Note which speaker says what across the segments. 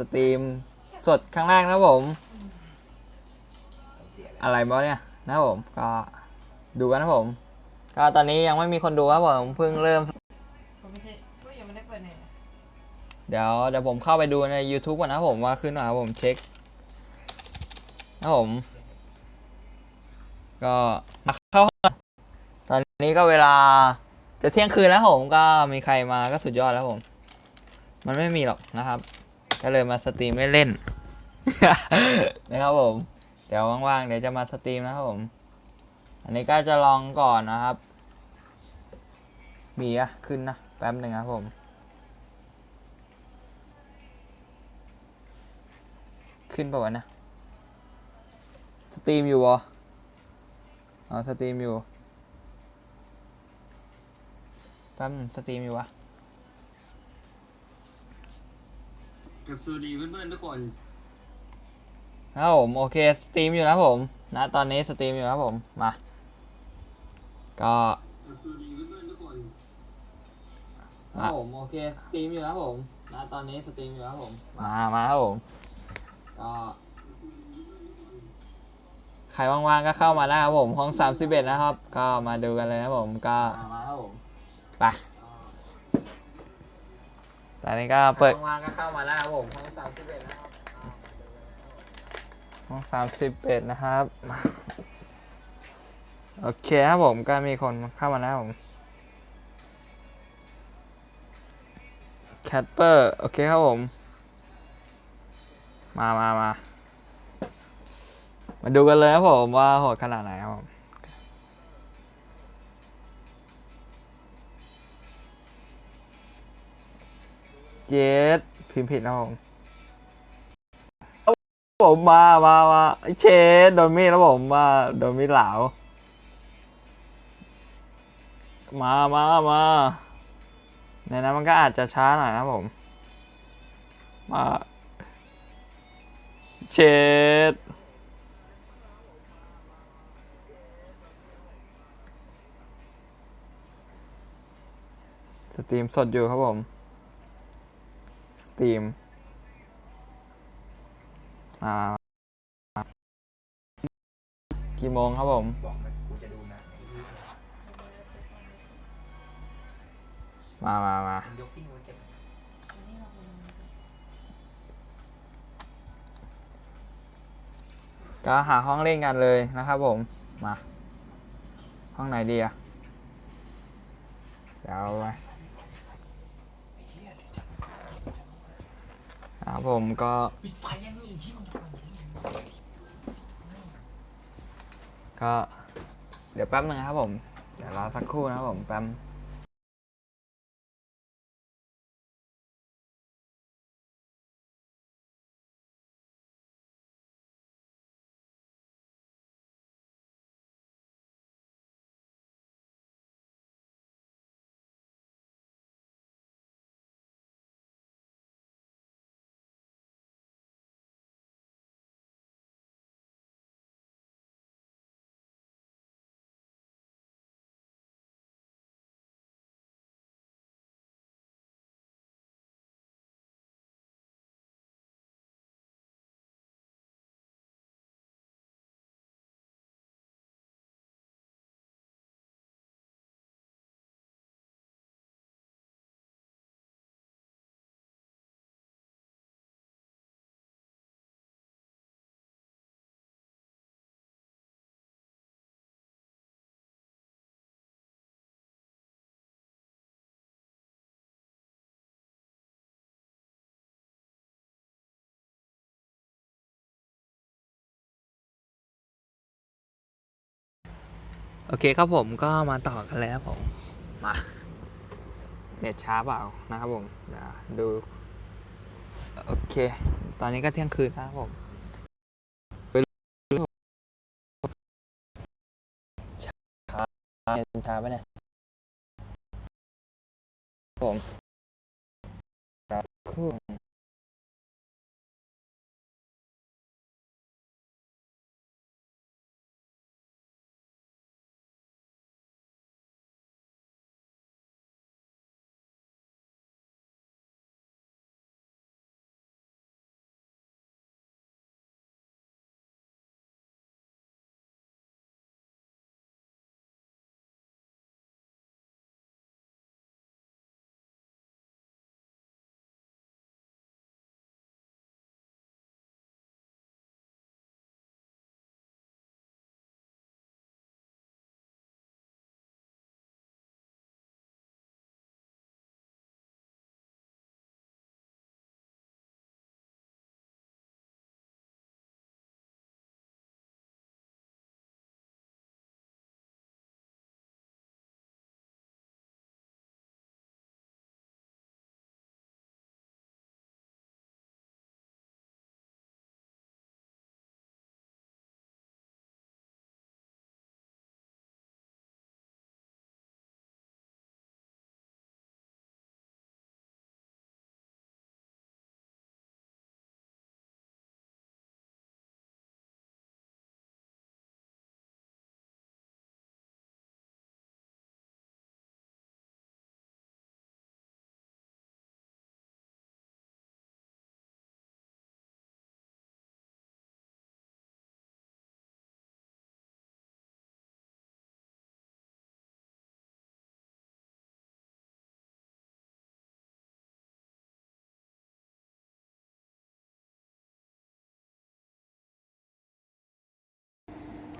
Speaker 1: สตรีมสดครั้งแรกนะผม อะไรบ้างเนี่ยนะผมก็ดูกันนะผม ก็ตอนนี้ยังไม่มีคนดูครับผมเพิ่งเริ่ม
Speaker 2: ผมไม่ใช่ก็ยังไม่ได้เปิดเนี่ย
Speaker 1: เดี๋ยวเดี๋ยวผมเข้าไปดูใน YouTube ก่อนนะผมว่าขึ้นมาครับผมเช็คนะผม ก็มาเข้า ตอนนี้ก็เวลาจะเที่ยงคืนแล้วผมก็มีใครมาก็สุดยอดแล้วผม มันไม่มีหรอกนะครับ ก็เลยมาสตรีมเล่นๆนะครับผมเดี๋ยวว่างๆเดี๋ยวจะมาสตรีมนะครับผม อันนี้ก็จะลองก่อนนะครับมีอะขึ้นนะแป๊บหนึ่งครับผมขึ้นป่าวะนะ สตรีมอยู่วะอ๋อสตรีมอยู่แป๊บสตรีมอยู่วะ
Speaker 3: กับสวัสดีเพื่อนๆทุกคน
Speaker 1: นะครับผมโอเคสตรีมอยู่นะครับผมนะตอนนี้สตรีมอยู่นะครับผมมาก็
Speaker 3: กับสวัสดีเพื่อนๆทุกคน
Speaker 1: ครับผมโอเคสตรีมอยู่นะครับผมนะตอนนี้สตรีมอยู่นะครับผมมามาครับผมก็ใครว่างๆก็เข้ามาได้ครับผมห้อง 31 นะครับ ก็มาดูกันเลยนะครับผมก็มาครับผมไป ตอนนี้ก็เปิด ว่างๆก็เข้ามาได้ครับผมห้อง31นะครับห้อง31นะครับมาโอเคครับผมก็มีคนเข้ามาแล้วครับผมแคทเปอร์โอเคครับผม มามามา มาดูกันเลยครับผมว่าโหดขนาดไหนครับผม เจดพิมพ์ผิดนะครับผมผมมามามาเชดโดนมีดแล้วผมมาโดนมีดเหลามามามาในนั้นมันก็อาจจะช้าหน่อยนะผม มาเชดสตรีมสดอยู่ครับผม ตรีมมากี่โมงครับผม
Speaker 4: มา
Speaker 1: มามา
Speaker 4: ก็
Speaker 1: หาห้องเล่นกันเลยนะครับผม มา ห้องไหนดีอะเดี๋ยวเอาไป ครับผมก็
Speaker 4: ปิดไฟยังนี่ที่มัน
Speaker 1: ก็เดี๋ยวแป๊บหนึ่งนะครับผม เดี๋ยวรอสักครู่นะครับผมแป๊บ โอเคครับผมก็มาต่อกันแล้วผม มาเน็ตช้าเปล่านะครับผมเดี๋ยวดู โอเค ตอนนี้ก็เที่ยงคืนแล้วครับผมไปดูช้าเน็ตช้าปะเนี่ยครับผมครับค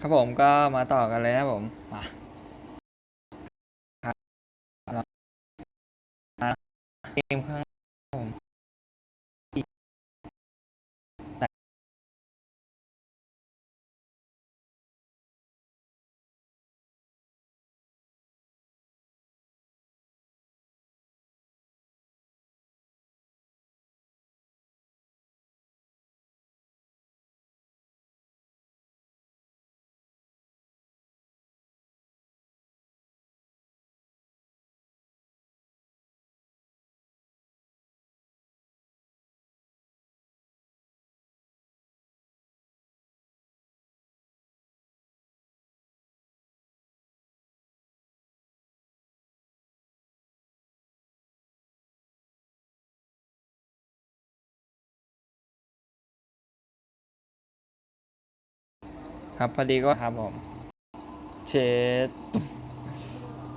Speaker 1: ครับผมก็มาต่อกันเลยนะผมมาเกมข้าง ครับ พอดีก็ครับผม เชด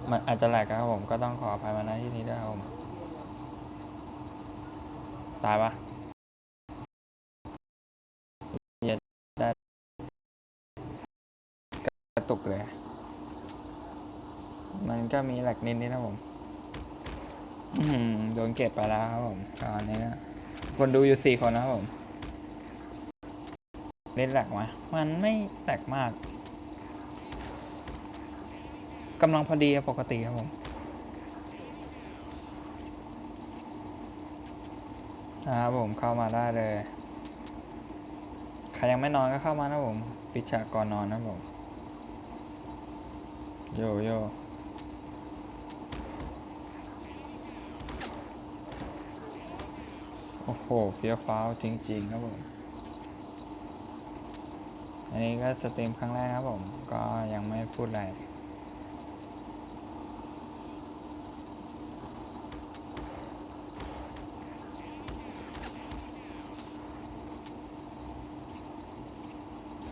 Speaker 1: มันอาจจะแหลกครับผมก็ต้องขออภัยมาณที่นี้ด้วยครับผมตายปะเหี้ยได้กระตุกเลย มันก็มีแหลกนิดนิดนะผมอืมโดนเก็บไปแล้วครับผมตอนนี้นะคนดูอยู่สี่คนนะครับผม เล่นแหลกไหมมันไม่แหลกมากกำลังพอดีปกติครับผมครับผมเข้ามาได้เลย ใครยังไม่นอนก็เข้ามานะผม ปิดฉากก่อนนอนนะผม โยโย่โอ้โห เฟี้ยวฟ้าวจริง ๆ ครับผม อันนี้ก็สตรีมครั้งแรกครับผม ก็ยังไม่พูดอะไร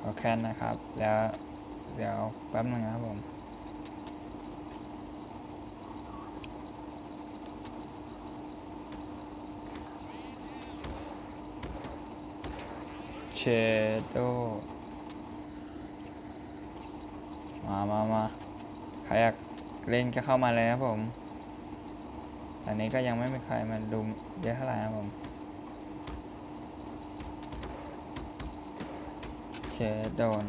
Speaker 1: ขอแค่นนะครับ แล้วเดี๋ยวแป๊บนึงนะครับผมเชโด มามามาใครอยากเล่นก็เข้ามาเลยครับผมอันนี้ก็ยังไม่มีใครมาดูเยอะเท่าไหร่ครับผมเชดโดน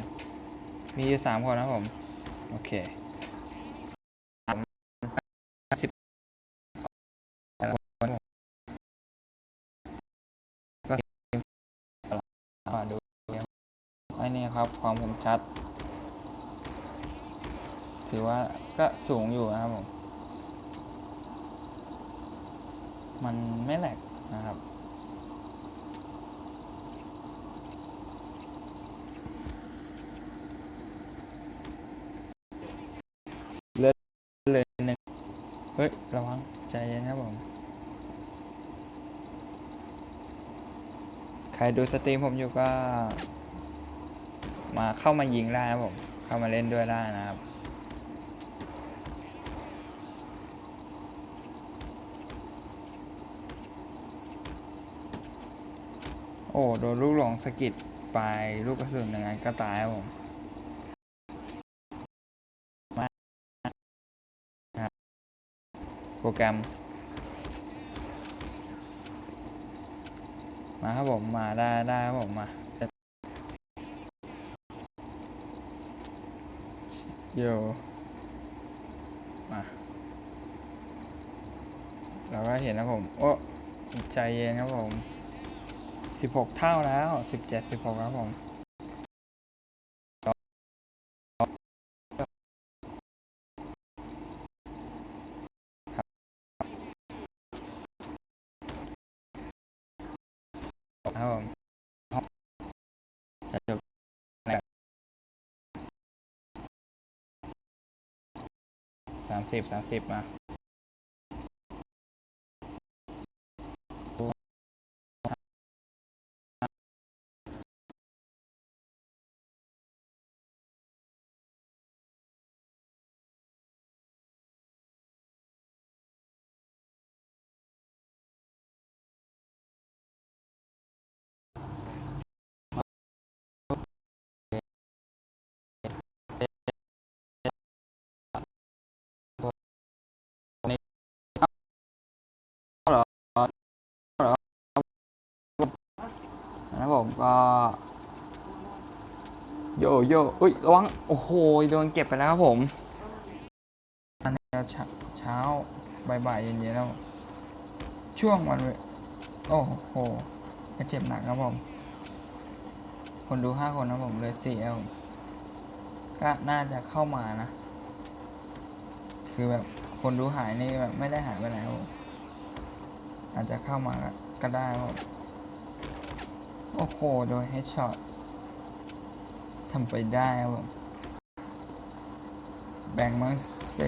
Speaker 1: มีอยู่สามคนนะผม โอเคสิบคนก็มาดูไอ้นี่ครับ ความคมชัด ถือว่าก็สูงอยู่นะครับผม มันไม่แหลกนะครับเลยหนึ่งเฮ้ย ระวัง ใจเย็นครับผม ใครดูสตรีมผมอยู่ก็ มาเข้ามายิงได้นะผม เข้ามาเล่นด้วยได้นะครับ อ้โดนลูกหลงสะกิดไปลูกกระสุนอย่างนั้นก็ตายครับผมโปรแกรม มาครับผมมาได้ได้ครับผมมาโยมาเราก็เห็นนะผม โอ้ ใจเย็นครับผม สิบหกเท่าแล้วสิบเจ็ดสิบหกครับผมครับผมจะจบสามสิบสามสิบมา ผมก็ โยโย่อุ้ยระวัง โอ้โห โดนเก็บไปแล้วครับผมอันนี้เช้าเช้าบ่ายๆเย็นๆแล้ว ช่วงวันโอ้โหเจ็บหนักครับผม คนดูห้าคนนะผมเลยสี่ครับผมก็น่าจะเข้ามานะ คือแบบคนดูหายนี่แบบไม่ได้หายไปไหนอาจจะเข้ามาก็ได้ครับ โอ้โห โดยเฮดช็อตทำไปได้ครับผม แบ่งมังเซ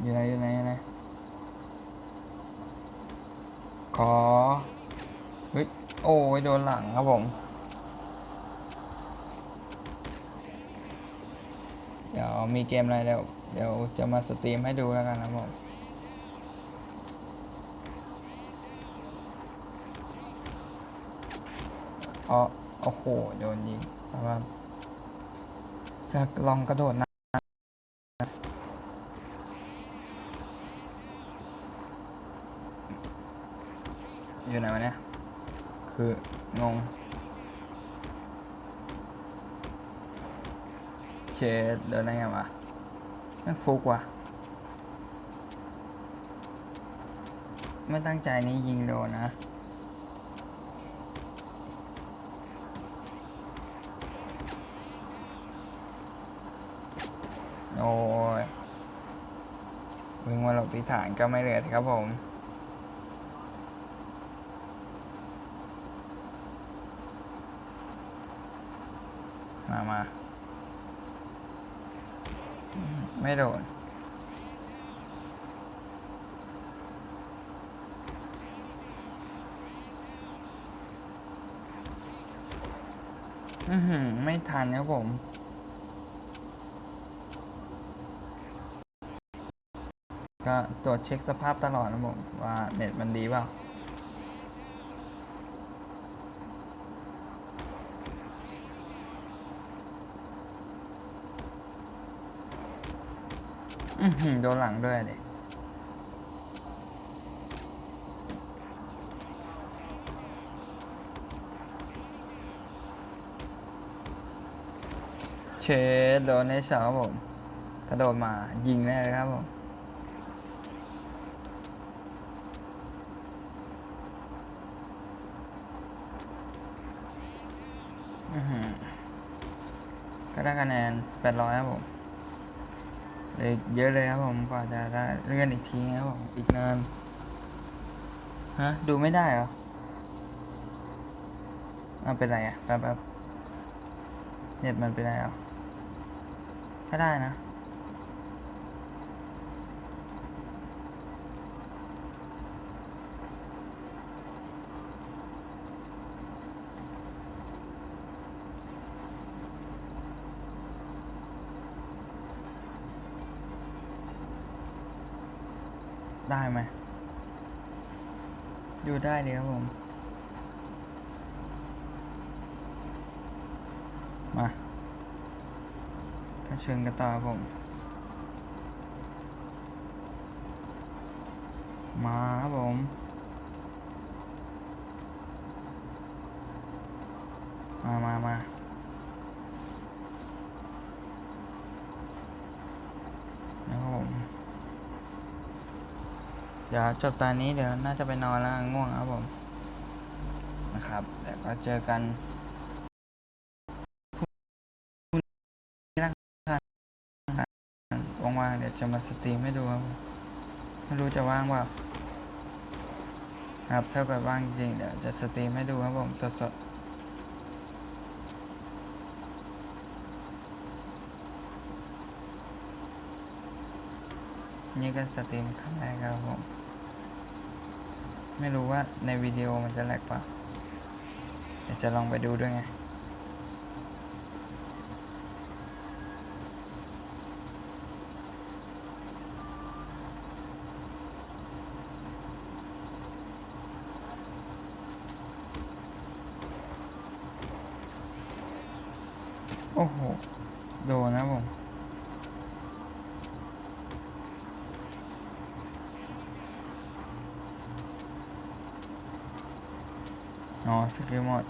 Speaker 1: อยู่ไหนอยู่ไหนอยู่ไหนขอ เฮ้ย โอ้ย โดนหลังครับผม เดี๋ยวมีเกมอะไรเดี๋ยวเดี๋ยวจะมาสตรีมให้ดูแล้วกันนะผม อ๋อโอ้โห โดนยิงแต่ว่าจะลองกระโดดนะอยู่ไหนวะเนี่ย คืองงเชดเดินได้ไงวะแม่งฟุกว่ะ ไม่ตั้งใจนี่ยิงโดนนะ โอ้ย วิ่งมาหลบพิฐานก็ไม่เหลือครับผม มามา ไม่โดนอือหือ ไม่ทันครับผม ก็ตรวจเช็คสภาพตลอดนะผมว่าเน็ตมันดีเปล่าอือหือโดนหลังด้วยเลยเชดโดนในเสาครับผม กระโดดมายิงได้เลยครับผม อื้อหือก็ ได้คะแนนแปดร้อยครับผมเลยเยอะเลยครับผมกว่าจะได้เลื่อนอีกทีครับผมอีกนานฮะดูไม่ได้เหรอเอาเป็นไรอะแป๊บแป๊บเน็ตมันเป็นไรอะก็ได้นะ ได้ไหมดูได้เลยครับผม มาถ้าเชิญกันต่อครับผม มาครับผมมามามานะครับผม เดี๋ยวจบตอนนี้เดี๋ยวน่าจะไปนอนแล้วง่วงครับผม นะครับเดี๋ยวก็เจอกันพุ่งนี้แล้วกันว่างๆเดี๋ยวจะมาสตรีมให้ดูครับไม่รู้จะว่างเปล่าครับถ้าเกิดว่างจริงเดี๋ยวจะสตรีมให้ดูครับผมสดๆนี่ก็สตรีมครั้งแรกครับผม ไม่รู้ว่าในวิดีโอมันจะแหลกปล่าเดี๋ยวจะลองไปดูด้วยไงโอ้โห โดนนะผม อ๋อสกิลหมด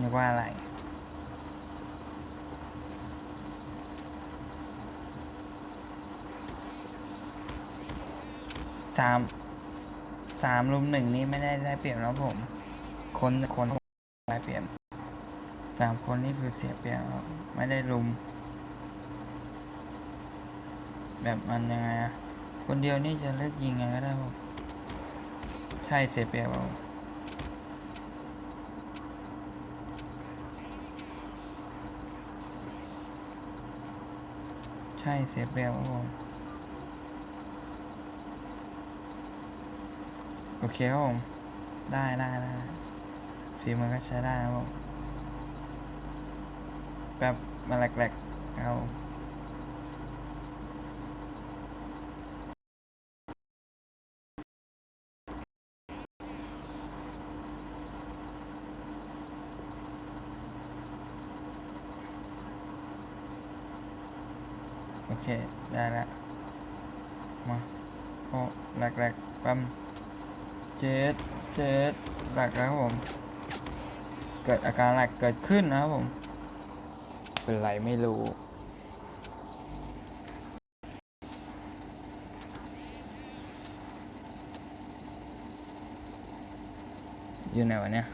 Speaker 1: นึกว่าอะไร สาม สามลุมหนึ่งนี่ไม่ได้ได้เปรียบแล้วผม คนคนได้เปรียบสามคนนี่คือเสียเปรียบครับไม่ได้ลุม แบบมันยังไงอะคนเดียวนี่จะเลิกยิงไงก็ได้ผม ใช่เสียเปรียบครับผม ช่เสียเปรียบครับผมโอเคครับผม ได้ได้ได้ฟิล์มมันก็ใช้ได้ครับผมแบบมาแหลกๆครับผมโอเค ได้แล้วมาโอ้แหลกๆปั๊มเจ็ดเจ็ดหลักแล้วครับผม เกิดอาการหลักเกิดขึ้นนะครับผม เป็นไรไม่รู้อยู่ไหนวะเนี่ย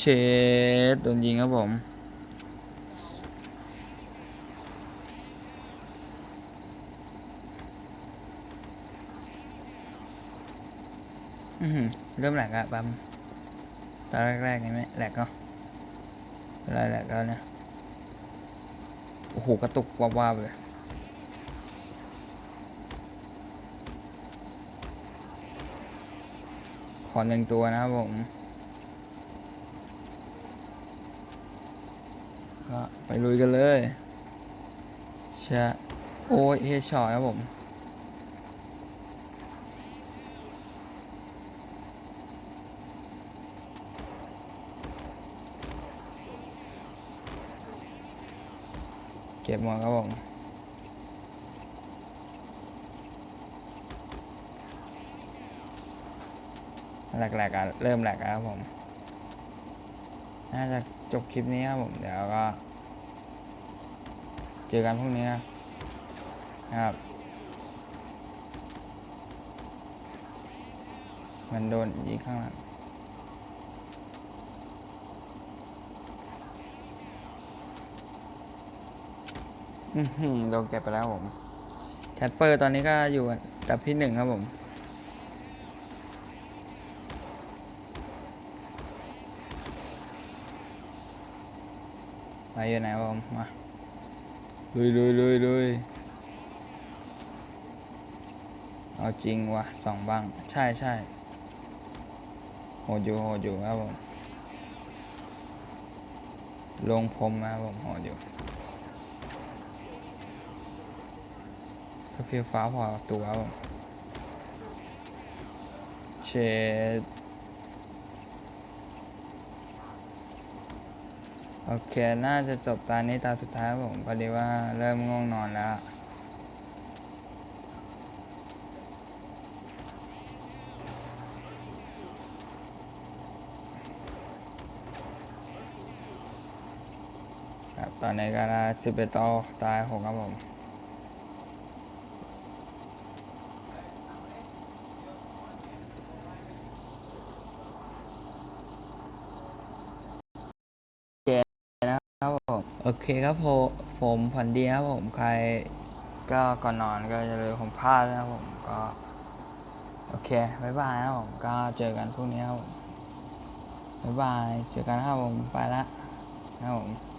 Speaker 1: เชดโดนยิงครับผมอือเริ่มแหลกอะปั๊มตอนแรกๆไงไหมแหลกก็เวลาแหลกก็เนี่ยโอ้โห กระตุกว้าวๆเลยขอหนึ่งตัวนะครับผม ก็ ไปลุยกันเลยชะโอ้ยเฮชอตครับผมเก็บหมดครับผมแหลกๆอะเริ่มแหลกแล้วครับผม น่าจะจบคลิปนี้ครับผม เดี๋ยวก็ เจอกันพรุ่งนี้นะครับ มันโดนยิงข้างหลังอือหือโดนเก็บไปแล้วผมแคทเปอร์ตอนนี้ก็อยู่อันดับที่หนึ่งครับผมไปอยู่ไหนครับผมมา ลุยลุยลุยลุยเอาจริงวะสองบ้างใช่ใช่โหดอยู่โหดอยู่ครับผม ลงพรมนะครับผมโหดอยู่ก็ฟีลฟ้าพอตัวครับผมเชด โอเค น่าจะจบตอนนี้ตาสุดท้ายผมพอดีว่าเริ่มง่วงนอนแล้ว ครับ ตอนนี้ก็ได้สิบเอ็ดต่อตายหกครับผม ครับผมโอ เคครับผมผมผ่อนดีครับผมใครก็ก่อนนอนก็จะเลยผมพลาดนะครับผมก็ โอเคบ๊ายบายนะครับผมก็เจอกันพรุ่งนี้ครับผมบ๊ายบายเจอกันครับผมไปละนะครับผม